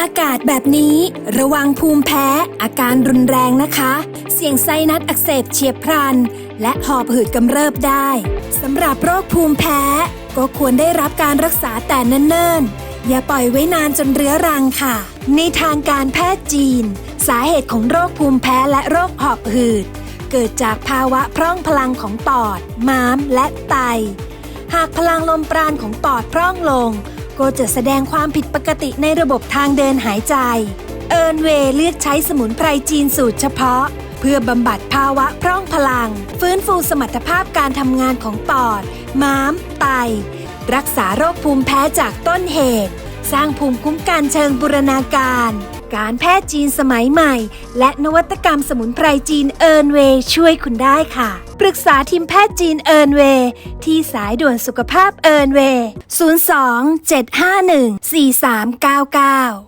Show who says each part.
Speaker 1: อากาศแบบนี้ ระวังภูมิแพ้ อาการรุนแรงนะคะ เสี่ยงไซนัสอักเสบเฉียบพลัน และหอบหืดกำเริบได้สำหรับโรคภูมิแพ้ ก็ควรได้รับการรักษาแต่เนิ่นๆ อย่าปล่อยไว้นานจนเรื้อรังค่ะ ในทางการแพทย์จีน สาเหตุของโรคภูมิแพ้และโรคหอบหืด เกิดจากภาวะพร่องพลังของปอด ม้าม และไต หากพลังลมปราณของปอดพร่องลง ก็จะแสดงความผิดปกติในระบบทางเดินหายใจ เอิร์นเวย์เลือกใช้สมุนไพรจีนสูตรเฉพาะ เพื่อบำบัดภาวะพร่องพลัง ฟื้นฟูสมรรถภาพการทำงานของปอด ม้าม ไต รักษาโรคภูมิแพ้จากต้นเหตุ สร้างภูมิคุ้มกันเชิงบูรณาการ การแพทย์จีนสมัยใหม่ และนวัตกรรมสมุนไพรจีนเอิร์นเวย์ช่วยคุณได้ค่ะ ปรึกษาทีมแพทย์จีนเอิร์นเวย์ที่สายด่วนสุขภาพเอิร์นเวย์ 02 751 4399